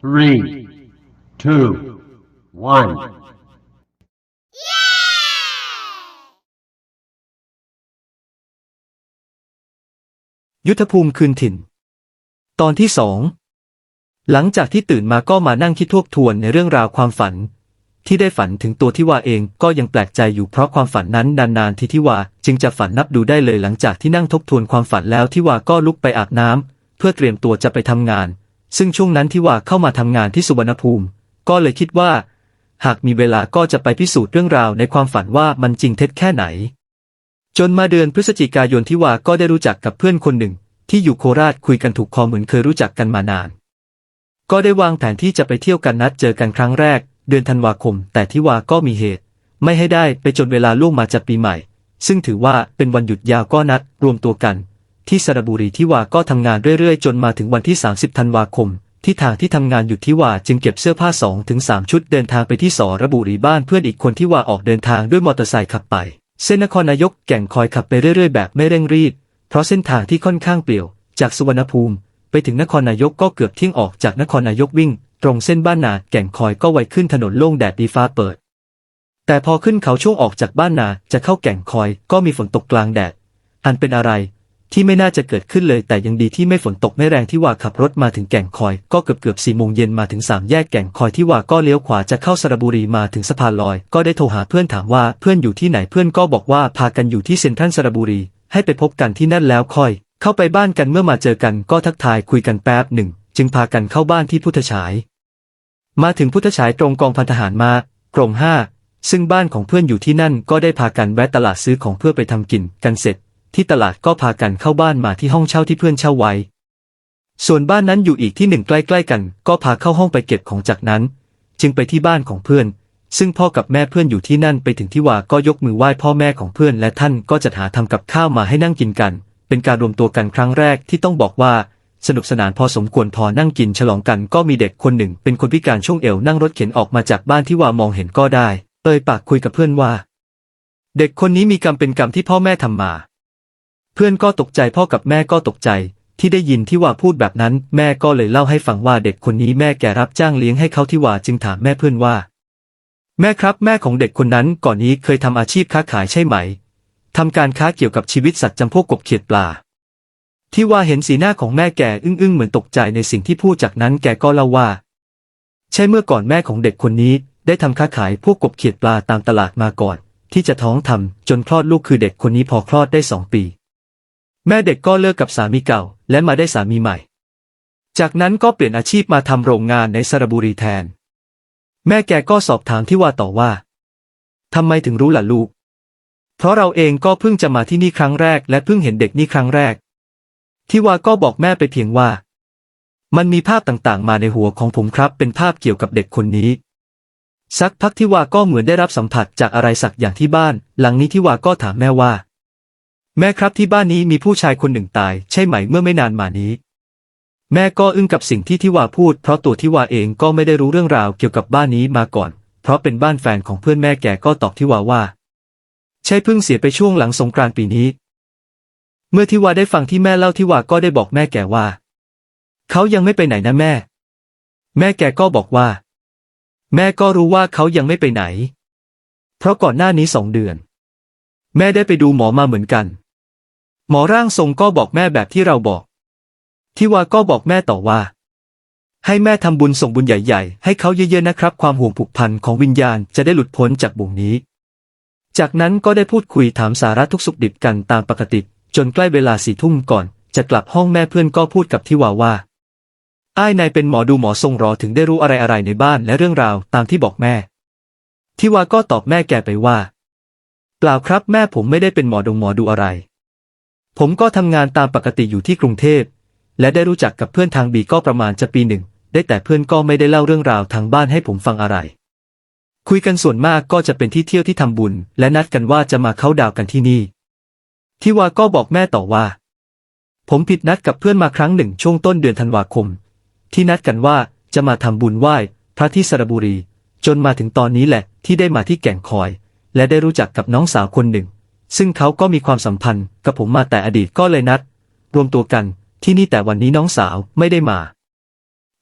three, two, one. ยุทธภูมิคืนถิ่น ตอนที่สอง หลังจากที่ตื่นมาก็มานั่งคิดทบทวนในเรื่องราวความฝัน ที่ได้ฝันถึงตัวที่ว่าเองก็ยังแปลกใจอยู่เพราะความฝันนั้นนานๆทีที่ว่าจึงจะฝันนับดูได้เลยหลังจากที่นั่งทบทวนความฝันแล้วที่ว่าก็ลุกไปอาบน้ำเพื่อเตรียมตัวจะไปทำงาน ซึ่งช่วงนั้นที่ว่าเข้ามาทำงานที่สุวรรณภูมิ ก็เลยคิดว่า หากมีเวลาก็จะไปพิสูจน์เรื่องราวในความฝันว่ามันจริงเท็จแค่ไหน จนมาเดือนพฤศจิกายนที่ว่าก็ได้รู้จักกับเพื่อนคนหนึ่ง ที่อยู่โคราชคุยกันถูกคอเหมือนเคยรู้จักกันมานาน ก็ได้วางแผนที่จะไปเที่ยวกันนัดเจอกันครั้งแรก เดือนธันวาคม แต่ที่ว่าก็มีเหตุ ไม่ให้ได้ไปจนเวลาล่วงมาจากปีใหม่ ซึ่งถือว่าเป็นวันหยุดยาวก็นัดรวมตัวกัน ที่สระบุรีที่วาก็ทำงานเรื่อยๆ จนมาถึงวันที่ 30 ธันวาคม ที่ทางที่ทำงานหยุดที่วาจึงเก็บเสื้อผ้า2ถึง3ชุดเดินทางไปที่สระบุรีบ้านเพื่อนอีกคนที่วาออกเดินทางด้วยมอเตอร์ไซค์ขับไป เส้นนครนายกแก่งคอยขับไปเรื่อยๆ แบบไม่เร่งรีบเพราะเส้นทางที่ค่อนข้างเปลี่ยว จากสุวรรณภูมิ ไปถึงนครนายกก็เกือบเที่ยงออกจากนครนายกวิ่ง ตรงเส้นบ้านนาแก่งคอยก็ไวขึ้นถนนโล่งแดดดีฟ้าเปิด แต่พอขึ้นเขาช่วงออกจากบ้านนาจะเข้าแก่งคอยก็มีฝนตกกลางแดดอันเป็นอะไร ที่ไม่น่าจะเกิดขึ้นเลย แต่ยังดีที่ไม่ฝนตกไม่แรงที่ว่าขับรถมาถึงแก่งคอย ก็เกือบเกือบสี่โมงเย็นมาถึงสามแยกแก่งคอยที่ว่าก็เลี้ยวขวาจะเข้าสระบุรีมาถึงสะพานลอย ก็ได้โทรหาเพื่อนถามว่าเพื่อนอยู่ที่ไหนเพื่อนก็บอกว่าพากันอยู่ที่เซ็นทรัลสระบุรี ให้ไปพบกันที่นั่นแล้วค่อย เข้าไปบ้านกันเมื่อมาเจอกันก็ทักทายคุยกันแป๊บหนึ่ง จึงพากันเข้าบ้านที่พุทธฉาย มาถึงพุทธฉายตรงกองพันทหารมากรมห้าซึ่งบ้านของเพื่อนอยู่ที่นั่นก็ได้พากันแวะตลาดซื้อของเพื่อไปทำกินกันเสร็จ ที่ตลาดก็พากันเข้าบ้านมาที่ห้องเช่าที่เพื่อนเช่าไว้ ส่วนบ้านนั้นอยู่อีกที่หนึ่งใกล้ๆกัน ก็พาเข้าห้องไปเก็บของจากนั้น จึงไปที่บ้านของเพื่อน ซึ่งพ่อกับแม่เพื่อนอยู่ที่นั่นไปถึงที่ว่าก็ยกมือไหว้พ่อแม่ของเพื่อน และท่านก็จะหาทำกับข้าวมาให้นั่งกินกัน เป็นการรวมตัวกันครั้งแรกที่ต้องบอกว่าสนุกสนานพอสมควรพอนั่งกินฉลองกันก็มีเด็กคนหนึ่ง เป็นคนพิการช่วงเอวนั่งรถเข็นออกมาจากบ้านที่ว่ามองเห็นก็ได้เอ่ยปากคุยกับเพื่อนว่า เด็กคนนี้มีกรรมเป็นกรรมที่พ่อแม่ทำมา พื่อนก็ตกใจพ่อกับแม่ก็ตกใจ ที่ได้ยินที่ว่าพูดแบบนั้น แม่ก็เลยเล่าให้ฟังว่าเด็กคนนี้แม่แกรับจ้างเลี้ยงให้เขาที่ว่าจึงถามแม่เพื่อนว่า แม่ครับ แม่ของเด็กคนนั้นก่อนนี้เคยทำอาชีพค้าขายใช่ไหมทำการค้าเกี่ยวกับชีวิตสัตว์จำพวกกบเขียดปลา ที่ว่าเห็นสีหน้าของแม่แกอึ้งๆเหมือนตกใจในสิ่งที่พูดจากนั้นแกก็เล่าว่า ใช่เมื่อก่อนแม่ของเด็กคนนี้ได้ทำค้าขายพวกกบเขียดปลาตามตลาดมาก่อน ที่จะท้องทำจนคลอดลูกคือเด็กคนนี้พอคลอดได้สองปี แม่เด็กก็เลิกกับสามีเก่า และมาได้สามีใหม่ จากนั้นก็เปลี่ยนอาชีพมาทำโรงงานในสระบุรีแทน แม่แกก็สอบถามที่ว่าต่อว่าทำไมถึงรู้ล่ะลูก เพราะเราเองก็เพิ่งจะมาที่นี่ครั้งแรก และเพิ่งเห็นเด็กนี่ครั้งแรก ที่ว่าก็บอกแม่ไปเพียงว่า มันมีภาพต่างๆ มาในหัวของผมครับ เป็นภาพเกี่ยวกับเด็กคนนี้ สักพักที่ว่าก็เหมือนได้รับสัมผัสจากอะไรสักอย่างที่บ้าน หลังนี้ที่ว่าก็ถามแม่ว่า แม่ครับที่บ้านนี้มีผู้ชายคนหนึ่งตาย ใช่ไหมเมื่อไม่นานมานี้ แม่ก็อึ้งกับสิ่งที่ที่ว่าพูด เพราะตัวที่ว่าเองก็ไม่ได้รู้เรื่องราวเกี่ยวกับบ้านนี้มาก่อน เพราะเป็นบ้านแฟนของเพื่อนแม่แกก็ตอบที่ว่าว่า ใช่เพิ่งเสียไปช่วงหลังสงกรานต์ปีนี้ เมื่อที่ว่าได้ฟังที่แม่เล่าที่ว่าก็ได้บอกแม่แกว่า เขายังไม่ไปไหนนะแม่ แม่แกก็บอกว่า แม่ก็รู้ว่าเขายังไม่ไปไหน เพราะก่อนหน้านี้สองเดือน แม่ได้ไปดูหมอมาเหมือนกัน หมอร่างทรงก็บอกแม่แบบที่เราบอกที่ว่าก็บอกแม่ต่อว่า ให้แม่ทำบุญส่งบุญใหญ่ๆ ให้เขาเยอะๆนะครับ ความห่วงผูกพันของวิญญาณจะได้หลุดพ้นจากบ่วงนี้ จากนั้นก็ได้พูดคุยถามสาระทุกสุขดิบกันตามปกติ จนใกล้เวลาสี่ทุ่มก่อน จะกลับห้องแม่เพื่อนก็พูดกับที่ว่าว่าอ้ายนายเป็นหมอดูหมอทรงรอถึงได้รู้อะไรอะไรในบ้านและเรื่องราวตามที่บอกแม่ที่ว่าก็ตอบแม่แกไปว่า เปล่าครับแม่ผมไม่ได้เป็นหมอดงหมอดูอะไร ผมก็ทำงานตามปกติอยู่ที่กรุงเทพ และได้รู้จักกับเพื่อนทางบีก็ประมาณจะปีหนึ่ง ได้แต่เพื่อนก็ไม่ได้เล่าเรื่องราวทางบ้านให้ผมฟังอะไร คุยกันส่วนมากก็จะเป็นที่เที่ยวที่ทำบุญ และนัดกันว่าจะมาเข้าดาวกันที่นี่ ที่ว่าก็บอกแม่ต่อว่า ผมผิดนัดกับเพื่อนมาครั้งหนึ่งช่วงต้นเดือนธันวาคม ที่นัดกันว่าจะมาทำบุญไหว้พระที่สระบุรี จนมาถึงตอนนี้แหละที่ได้มาที่แก่งคอย และได้รู้จักกับน้องสาวคนหนึ่ง ซึ่งเขาก็มีความสัมพันธ์กับผมมาแต่อดีตก็เลยนัด รวมตัวกันที่นี่แต่วันนี้น้องสาวไม่ได้มา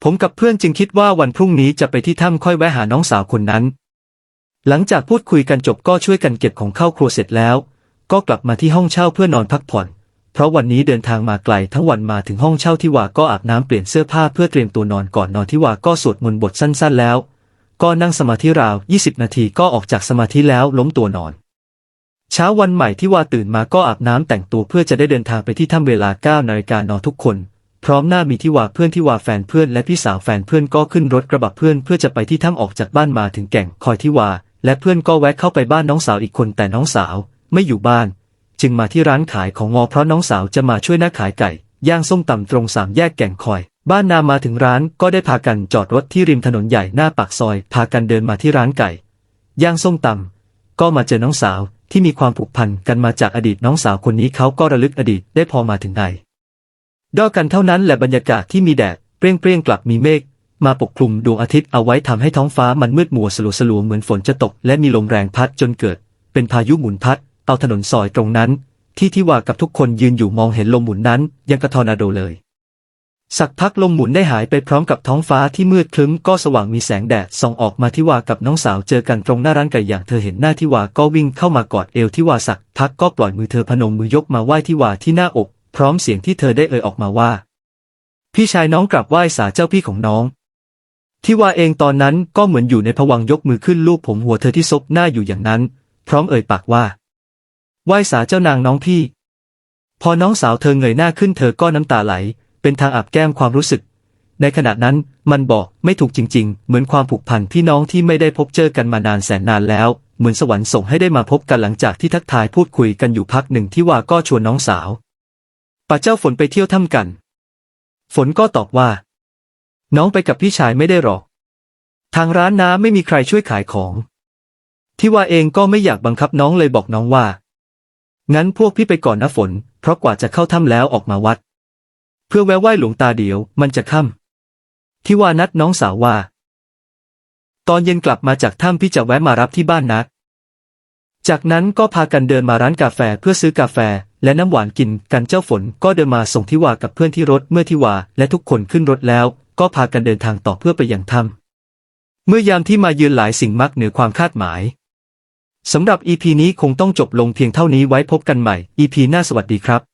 ผมกับเพื่อนจึงคิดว่าวันพรุ่งนี้จะไปที่ถ้ำค่อยแวะหาน้องสาวคนนั้น หลังจากพูดคุยกันจบก็ช่วยกันเก็บของเข้าครัวเสร็จแล้ว ก็กลับมาที่ห้องเช่าเพื่อนอนพักผ่อน เพราะวันนี้เดินทางมาไกลทั้งวันมาถึงห้องเช่าที่ว่าก็อาบน้ำเปลี่ยนเสื้อผ้าเพื่อเตรียมตัวนอนก่อนนอนที่ว่าก็สวดมนต์บทสั้นๆแล้ว ก็นั่งสมาธิราว 20 นาทีก็ออกจากสมาธิแล้วล้มตัวนอน เช้าวันใหม่ที่ว่าตื่นมาก็อาบน้ำแต่งตัวเพื่อจะได้เดินทางไปที่ถ้ำเวลา9นาฬิกานอนทุกคน พร้อมหน้ามีที่ว่าเพื่อนที่ว่าแฟนเพื่อนและพี่สาวแฟนเพื่อนก็ขึ้นรถกระบะเพื่อนเพื่อจะไปที่ถ้ำออกจากบ้านมาถึงแก่งคอยที่ว่า และเพื่อนก็แวะเข้าไปบ้านน้องสาวอีกคนแต่น้องสาว ไม่อยู่บ้าน จึงมาที่ร้านขายของงอเพราะน้องสาวจะมาช่วยน้าขายไก่ย่างส้มตำตรงสามแยกแก่งคอย บ้านนามาถึงร้านก็ได้พากันจอดรถที่ริมถนนใหญ่หน้าปากซอย พากันเดินมาที่ร้านไก่ ย่างส้มตำก็มาเจอน้องสาว ที่มีความผูกพันกันมาจากอดีตน้องสาวคนนี้เขาก็ระลึกอดีตได้พอมาถึงไหนด้อกันเท่านั้นแหละบรรยากาศที่มีแดดเปรี้ยงเปรียงๆกลับมีเมฆมาปกคลุมดวงอาทิตย์เอาไว้ทำให้ท้องฟ้ามันมืดมัวสลัวสลัวๆเหมือนฝนจะตก และมีลมแรงพัดจนเกิด เป็นพายุหมุนพัด เอาถนนซอยตรงนั้น ที่ที่ว่ากับทุกคนยืนอยู่มองเห็นลมหมุนนั้นยังกระทอนาโดเลย สักพักลมหมุนได้หายไปพร้อมกับท้องฟ้าที่มืดครึ้มก็สว่างมีแสงแดดส่องออกมาที่วากับน้องสาวเจอกันตรงหน้าร้านไก่อย่างเธอเห็นหน้าที่วาก็วิ่งเข้ามากอดเอวที่วาสักพักก็ปล่อยมือเธอพนมมือยกมาไหว้ที่ว่าที่หน้าอก พร้อมเสียงที่เธอได้เอ่ยออกมาว่า พี่ชายน้องกลับไหว้สาเจ้าพี่ของน้องที่วาเองตอนนั้นก็เหมือนอยู่ในผวังยกมือขึ้นลูบผมหัวเธอที่ซบหน้าอยู่อย่างนั้น พร้อมเอ่ยปากว่า ไหว้สาเจ้านางน้องพี่ พอน้องสาวเธอเงยหน้าขึ้นเธอก็น้ำตาไหล เป็นทางอาบแก้มความรู้สึก ในขณะนั้นมันบอกไม่ถูกจริง ๆ เหมือนความผูกพันพี่น้องที่ไม่ได้พบเจอกันมานานแสนนานแล้ว เหมือนสวรรค์ส่งให้ได้มาพบกันหลังจากที่ทักทายพูดคุยกันอยู่พักหนึ่งที่ว่าก็ชวนน้องสาวป้าเจ้าฝนไปเที่ยวถ้ำกัน ฝนก็ตอบว่า น้องไปกับพี่ชายไม่ได้หรอก ทางร้านน้าไม่มีใครช่วยขายของ ที่ว่าเองก็ไม่อยากบังคับน้องเลยบอกน้องว่า งั้นพวกพี่ไปก่อนนะฝน เพราะกว่าจะเข้าถ้ำแล้วออกมาวัด เพื่อแวะไหว้หลวงตาเดียวมันจะค่ำที่ว่านัดน้องสาวว่า ตอนเย็นกลับมาจากถ้ำพี่จะแวะมารับที่บ้านนัด จากนั้นก็พากันเดินมาร้านกาแฟเพื่อซื้อกาแฟและน้ำหวานกินกันเจ้าฝนก็เดินมาส่งทิวากับเพื่อนที่รถเมื่อทิวาและทุกคนขึ้นรถแล้ว ก็พากันเดินทางต่อเพื่อไปยังถ้ำเมื่อยามที่มาเยือนหลายสิ่งมักเหนือความคาดหมายสำหรับ EP นี้คงต้องจบลงเพียงเท่านี้ไว้พบกันใหม่ EP หน้าสวัสดีครับ